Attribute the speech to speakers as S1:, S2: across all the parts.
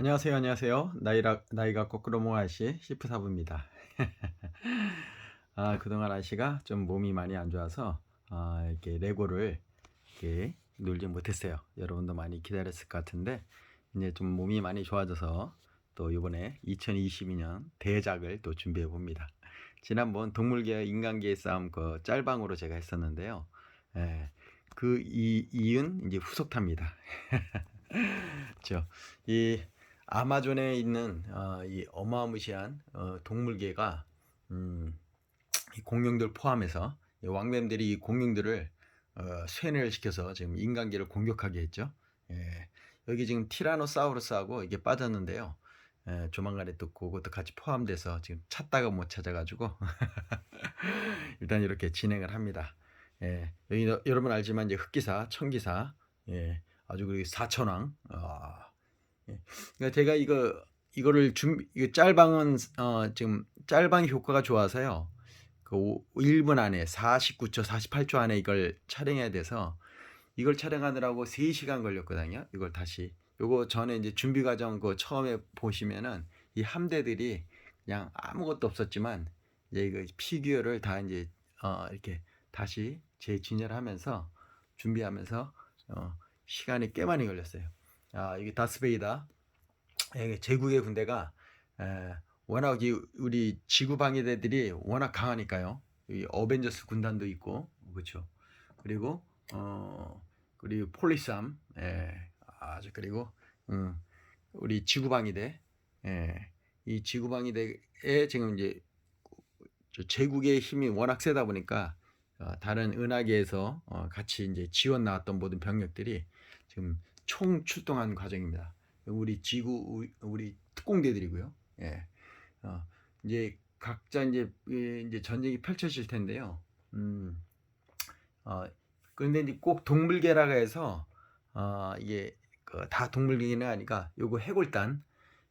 S1: 안녕하세요, 안녕하세요. 나이라, 나이가 거꾸로 모아 씨 시프 사부입니다. 아, 그동안 아씨가 좀 몸이 많이 안 좋아서 아, 이렇게 레고를 이렇게 놀지 못했어요. 여러분도 많이 기다렸을 것 같은데 이제 좀 몸이 많이 좋아져서 또 이번에 2022년 대작을 또 준비해 봅니다. 지난번 동물계와 인간계의 싸움 그 짤방으로 제가 했었는데요. 예, 그 이, 이은 이제 후속탑니다. 그렇죠. 이 아마존에 있는 어, 이 어마무시한 어, 동물계가 음, 이 공룡들 포함해서 이 왕뱀들이 이 공룡들을 어, 쇠뇌를 시켜서 지금 인간계를 공격하게 했죠. 예, 여기 지금 티라노사우루스하고 이게 빠졌는데요. 예, 조만간에 또 그것도 같이 포함돼서 지금 찾다가 못 찾아가지고 일단 이렇게 진행을 합니다. 예, 여기 너- 여러분 알지만 이제 흑기사, 청기사, 예, 아주 그 사천왕. 아, 예. 그러니까 제가 이거 이거를 준 이거 짤방은 어 지금 짤방 효과가 좋아서요. 그 1분 안에 49초, 48초 안에 이걸 촬영해야 돼서 이걸 촬영하느라고 3시간 걸렸거든요. 이걸 다시 요거 전에 이제 준비 과정 그 처음에 보시면은 이 함대들이 그냥 아무것도 없었지만 이제 이거 피규어를 다 이제 어 이렇게 다시 재진열하면서 준비하면서 어 시간이 꽤 많이 걸렸어요. 아, 이게 다스베이다. 예, 제국의 군대가 에, 워낙 이 우리 지구 방위대들이 워낙 강하니까요. 이 어벤져스 군단도 있고 그렇죠. 그리고 어 그리고 폴리삼 예, 아주 그리고 음, 우리 지구 방위대 예, 이 지구 방위대에 지금 이제 저 제국의 힘이 워낙 세다 보니까 어, 다른 은하계에서 어, 같이 이제 지원 나왔던 모든 병력들이 지금 총 출동한 과정입니다. 우리 지구 우리- 특공대들이고요. 예. 어, 이제 각자 이제 이- 이제 전쟁이 펼쳐질 텐데요. 음. 어, 근데 이제 꼭 동물계라고 해서 어, 이게 그 다 동물계는 아니까 요거 해골단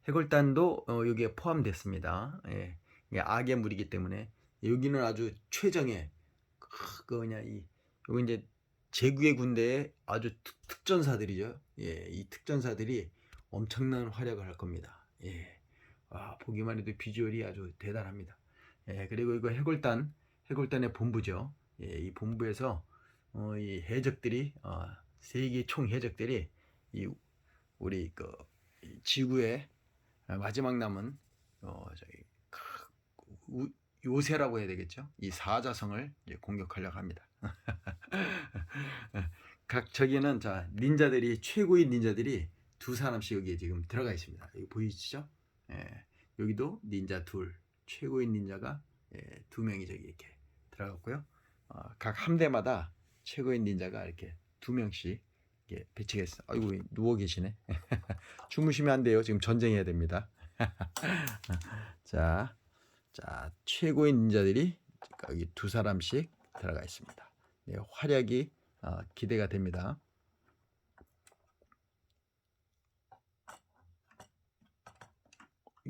S1: 해골단도 어, 여기에 포함됐습니다. 예. 악의 물이기 때문에 여기는 아주 최정의 그- 그 뭐냐 이 요거 이제 제국의 군대의 아주 특, 특전사들이죠. 예, 이 특전사들이 엄청난 활약을 할 겁니다. 예, 와, 보기만 해도 비주얼이 아주 대단합니다. 예, 그리고 이거 해골단, 해골단의 본부죠. 예, 이 본부에서 어, 이 해적들이 어, 세계 총 해적들이 이 우리 그이 지구의 마지막 남은 어, 저기 요새라고 해야 되겠죠. 이 사자성을 이제 공격하려고 합니다. 각 저기는 자 닌자들이 최고의 닌자들이 두 사람씩 여기에 지금 들어가 있습니다. 여기 보이시죠? 예, 여기도 닌자 둘 최고의 닌자가 예, 두 명이 저기 이렇게 들어갔고요. 어, 각 함대마다 최고의 닌자가 이렇게 두 명씩 이렇게 배치가 있어. 아이고 누워 계시네. 주무시면 안 돼요. 지금 전쟁해야 됩니다. 자, 자 최고의 닌자들이 여기 두 사람씩 들어가 있습니다. 네, 활약이 어, 기대가 됩니다.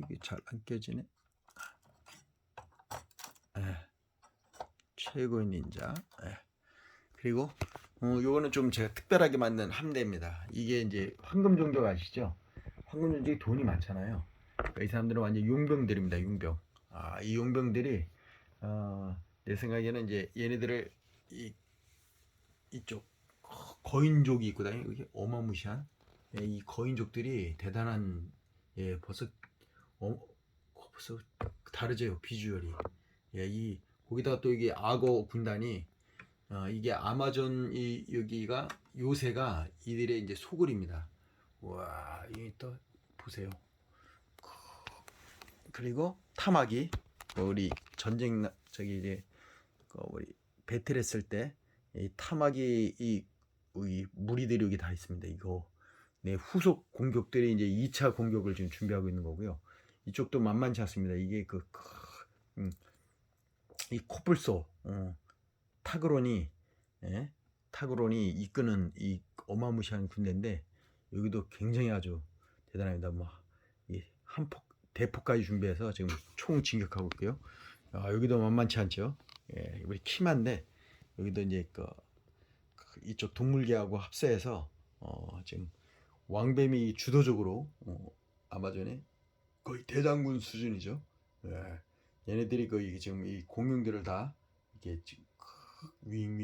S1: 이게 잘 안 껴지네. 예, 최고의 닌자. 예. 그리고 어, 요거는 좀 제가 특별하게 만든 함대입니다. 이게 이제 황금 종족 아시죠? 황금 종족이 돈이 많잖아요. 그러니까 이 사람들은 완전 용병들입니다. 용병. 아, 이 용병들이 어, 내 생각에는 이제 얘네들을 이 이쪽 거- 거인족이 있거든요. 이게 어마무시한 예, 이 거인족들이 대단한 예 벌써 어 벌써 다르죠 비주얼이 예, 이 거기다가 또 이게 악어 군단이 어, 이게 아마존 이 여기가 요새가 이들의 이제 소굴입니다. 와, 이또 보세요. 그리고 타마기 우리 전쟁 나- 저기 이제 그 우리 배틀했을 때 이 타마기 이, 이 무리들이 여기 다 있습니다. 이거 네, 후속 공격들이 이제 2차 공격을 지금 준비하고 있는 거고요. 이쪽도 만만치 않습니다. 이게 그, 크- 음, 이 코뿔소, 어, 타그론이, 예? 타그론이 이끄는 이 어마무시한 군대인데, 여기도 굉장히 아주 대단합니다. 뭐, 이 한폭, 대폭까지 준비해서 지금 총 진격하고 있고요. 아, 여기도 만만치 않죠. 예, 우리 키만데, 여기도 이제 그, 그 이쪽 동물계하고 합세해서, 어, 지금 왕뱀이 주도적으로 어, 아마존의 거의 대장군 수준이죠. 예. 얘네들이 거의 지금 이 공룡들을 다 이렇게 지금 윙윙